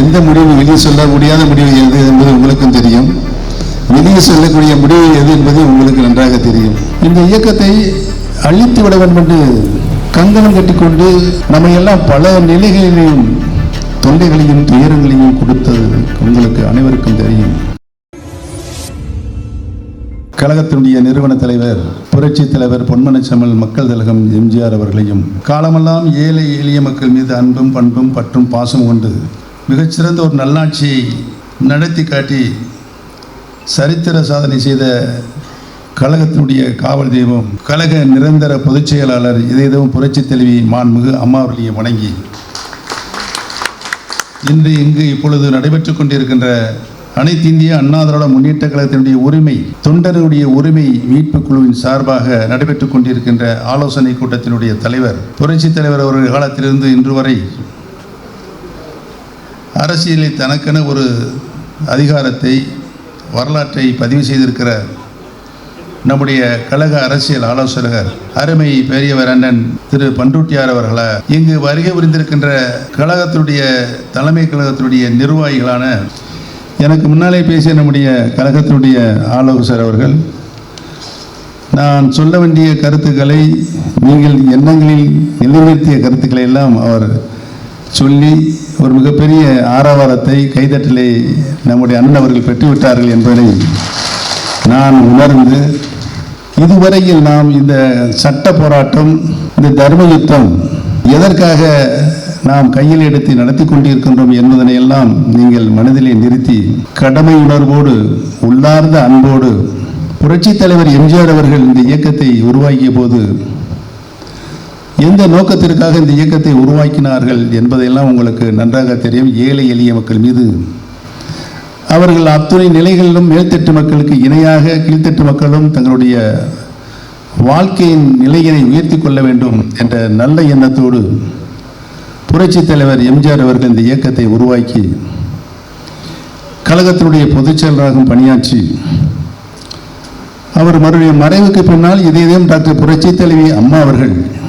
எந்த முடிவு வெளியே சொல்ல முடியாத முடிவு எது என்பது உங்களுக்கும் தெரியும். வெளியே சொல்லக்கூடிய முடிவு எது என்பது உங்களுக்கு நன்றாக தெரியும். இந்த இயக்கத்தை அழித்து விட வேண்டும் என்று கங்கணம் கட்டிக்கொண்டு நம்ம எல்லாம் பல நிலைகளிலும் தொண்டைகளையும் துயரங்களையும் கொடுத்தது உங்களுக்கு அனைவருக்கும் தெரியும். கழகத்தினுடைய நிறுவன தலைவர் புரட்சி தலைவர் பொன்மனச்சமல் மக்கள் திலகம் எம்ஜிஆர் அவர்களையும் காலமெல்லாம் ஏழை எளிய மக்கள் மீது அன்பும் பண்பும் பற்றும் பாசம் கொண்டு மிகச்சிறந்த ஒரு நல்லாட்சியை நடத்தி காட்டி சரித்திர சாதனை செய்த கழகத்தினுடைய காவல் தெய்வம் கழக நிரந்தர பொதுச் செயலாளர் இதயதவும் புரட்சி தெளிவி மாண்புமிகு அம்மா வணங்கி இன்று இங்கு இப்பொழுது நடைபெற்றுக் கொண்டிருக்கின்ற அனைத்து இந்திய அண்ணா திராவிட முன்னேற்ற கழகத்தினுடைய உரிமை தொண்டருடைய உரிமை மீட்பு குழுவின் சார்பாக நடைபெற்றுக் கொண்டிருக்கின்ற ஆலோசனை கூட்டத்தினுடைய தலைவர் புரட்சி தலைவர் அவர்கள் காலத்திலிருந்து இன்று வரை அரசியலில் தனக்கென ஒரு அதிகாரத்தை வரலாற்றை பதிவு செய்திருக்கிற நம்முடைய கழக அரசியல் ஆலோசகர் அருமை பெரியவர் அண்ணன் திரு பண்ருட்டியார் அவர்களா இங்கு வருகை புரிந்திருக்கின்ற கழகத்தினுடைய தலைமை கழகத்தினுடைய நிர்வாகிகளான எனக்கு முன்னாலே பேசிய நம்முடைய கழகத்தினுடைய ஆலோசகர் அவர்கள் நான் சொல்ல வேண்டிய கருத்துக்களை நீங்கள் எண்ணங்களில் நிலைநிறுத்திய கருத்துக்களை எல்லாம் அவர் சொல்லி ஒரு மிகப்பெரிய ஆரவாரத்தை கைதட்டலை நம்முடைய அண்ணன் அவர்கள் பெற்றுவிட்டார்கள் என்பதை நான் உணர்ந்து இதுவரையில் நாம் இந்த சட்ட போராட்டம் இந்த தர்ம யுத்தம் எதற்காக நாம் கையில் எடுத்து நடத்தி கொண்டிருக்கின்றோம் என்பதனை எல்லாம் நீங்கள் மனதிலே நிறுத்தி கடமை உணர்வோடு உள்ளார்ந்த அன்போடு புரட்சித் தலைவர் எம்ஜிஆர் அவர்கள் இந்த இயக்கத்தை உருவாக்கிய போது எந்த நோக்கத்திற்காக இந்த இயக்கத்தை உருவாக்கினார்கள் என்பதையெல்லாம் உங்களுக்கு நன்றாக தெரியும். ஏழை எளிய மக்கள் மீது. அவர்கள் அத்துணை நிலைகளிலும் மேல்தட்டு மக்களுக்கு இணையாக கீழ்த்தட்டு மக்களும் தங்களுடைய வாழ்க்கையின் நிலையினை உயர்த்தி கொள்ள வேண்டும் என்ற நல்ல எண்ணத்தோடு புரட்சித் தலைவர் எம்ஜிஆர் அவர்கள் இந்த இயக்கத்தை உருவாக்கி கழகத்தினுடைய பொதுச் செயலராகவும் பணியாற்றி அவர் மறுபடியும் மறைவுக்கு பின்னால் இதயம் டாக்டர் புரட்சி தலைவி அம்மா அவர்கள்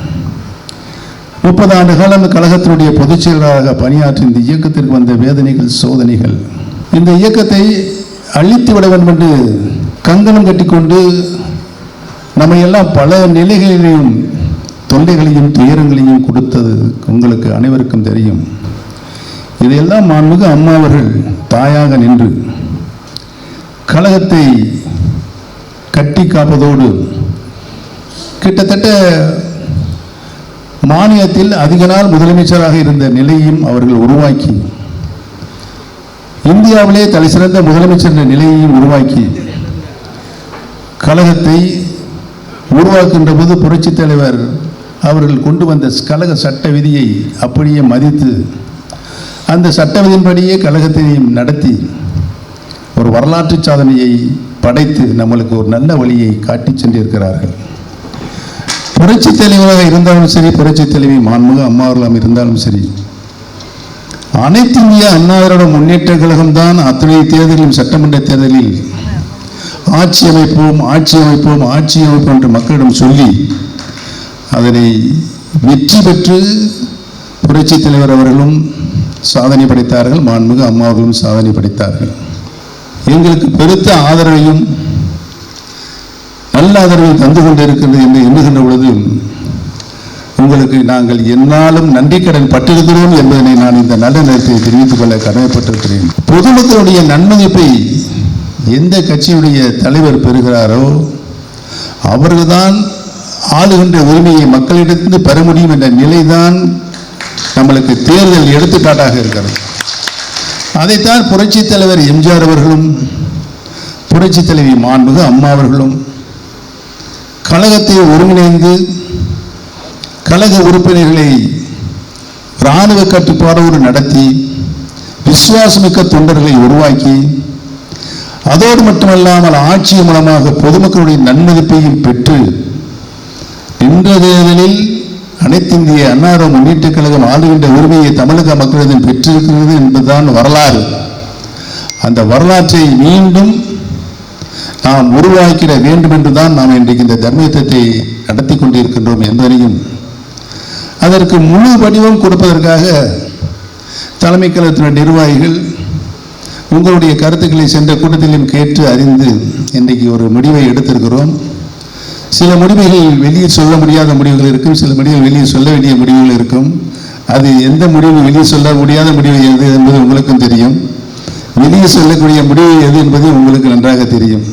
முப்பது ஆண்டு காலம் கழகத்தினுடைய பொதுச் செயலராக பணியாற்றி இந்த இயக்கத்திற்கு வந்த வேதனைகள் சோதனைகள். இந்த இயக்கத்தை அழித்து விட வேண்டும் என்று கங்கணம் கட்டிக்கொண்டு நம்ம எல்லாம் பல நிலைகளிலும் தொல்லைகளையும் துயரங்களையும் கொடுத்தது உங்களுக்கு அனைவருக்கும் தெரியும். இதையெல்லாம் மாண்புமிகு அம்மா அவர்கள் தாயாக நின்று கழகத்தை கட்டி காப்பதோடு கிட்டத்தட்ட மாநிலத்தில் அதிக நாள் முதலமைச்சராக இருந்த நிலையையும் அவர்கள் உருவாக்கி இந்தியாவிலே தலைசிறந்த முதலமைச்சர் என்ற நிலையையும் உருவாக்கி கழகத்தை உருவாக்குகின்ற போது புரட்சித் தலைவர் அவர்கள் கொண்டு வந்த கழக சட்ட விதியை அப்படியே மதித்து அந்த சட்ட விதியின்படியே கழகத்தையும் நடத்தி ஒரு வரலாற்று சாதனையை படைத்து நம்மளுக்கு ஒரு நல்ல வழியை காட்டி சென்றிருக்கிறார்கள். புரட்சி தலைவராக இருந்தாலும் சரி புரட்சி தலைவி மாண்புக அம்மா அவர்களாம் இருந்தாலும் சரி அனைத்து இந்திய அண்ணாவிரோட முன்னேற்ற கழகம் தான் அத்தனை தேர்தலிலும் சட்டமன்ற தேர்தலில் ஆட்சி அமைப்போம் ஆட்சி அமைப்போம் ஆட்சி அமைப்போம் என்று மக்களிடம் சொல்லி அதனை வெற்றி பெற்று புரட்சி தலைவர் அவர்களும் சாதனை படைத்தார்கள் மாண்புக அம்மாவர்களும் சாதனை படைத்தார்கள். எங்களுக்கு பெருத்த ஆதரவையும் நல்ல ஆதரவை தந்து கொண்டிருக்கிறது என்று எண்ணுகின்ற பொழுது உங்களுக்கு நாங்கள் என்னாலும் நன்றி கடன் பட்டிருக்கிறோம் என்பதனை நான் இந்த நல்ல நேரத்தை தெரிவித்துக் கொள்ள கடமைப்பட்டிருக்கிறேன். பொதுமக்களுடைய நன்மதிப்பை எந்த கட்சியுடைய தலைவர் பெறுகிறாரோ அவர்கள்தான் ஆளுகின்ற உரிமையை மக்களிடத்திலிருந்து பெற முடியும் என்ற நிலைதான் நம்மளுக்கு தேர்தல் எடுத்துக்காட்டாக இருக்கிறது. அதைத்தான் புரட்சித் தலைவர் எம்ஜிஆர் அவர்களும் புரட்சித் தலைவி மாண்புக அம்மா அவர்களும் கழகத்தை ஒருங்கிணைந்து கழக உறுப்பினர்களை இராணுவ கட்டுப்பாடோடு நடத்தி விசுவாசமிக்க தொண்டர்களை உருவாக்கி அதோடு மட்டுமல்லாமல் ஆட்சி மூலமாக பொதுமக்களுடைய நன்மதிப்பையும் பெற்று நின்ற தேர்தலில் அனைத்திந்திய அன்னார முன்னேற்ற கழகம் ஆளுகின்ற உரிமையை தமிழக மக்களிடம் பெற்றிருக்கிறது என்பதுதான் வரலாறு. அந்த வரலாற்றை மீண்டும் நாம் உருவாக்கிட வேண்டும் என்றுதான் நாம் இன்றைக்கு இந்த தர்மயுத்தத்தை நடத்தி கொண்டிருக்கின்றோம் என்பதையும் அதற்கு முழு வடிவம் கொடுப்பதற்காக தலைமை கழகத்தினுடைய நிர்வாகிகள் உங்களுடைய கருத்துக்களை சென்ற கூட்டத்திலும் கேட்டு அறிந்து இன்றைக்கு ஒரு முடிவை எடுத்திருக்கிறோம். சில முடிவுகள் வெளியே சொல்ல முடியாத முடிவுகள் இருக்கும் சில முடிவுகள் வெளியே சொல்ல வேண்டிய முடிவுகள் இருக்கும். அது எந்த முடிவு வெளியே சொல்ல முடியாத முடிவு எது என்பது உங்களுக்கும் தெரியும். வெளியே சொல்லக்கூடிய முடிவு எது என்பது உங்களுக்கு நன்றாக தெரியும்.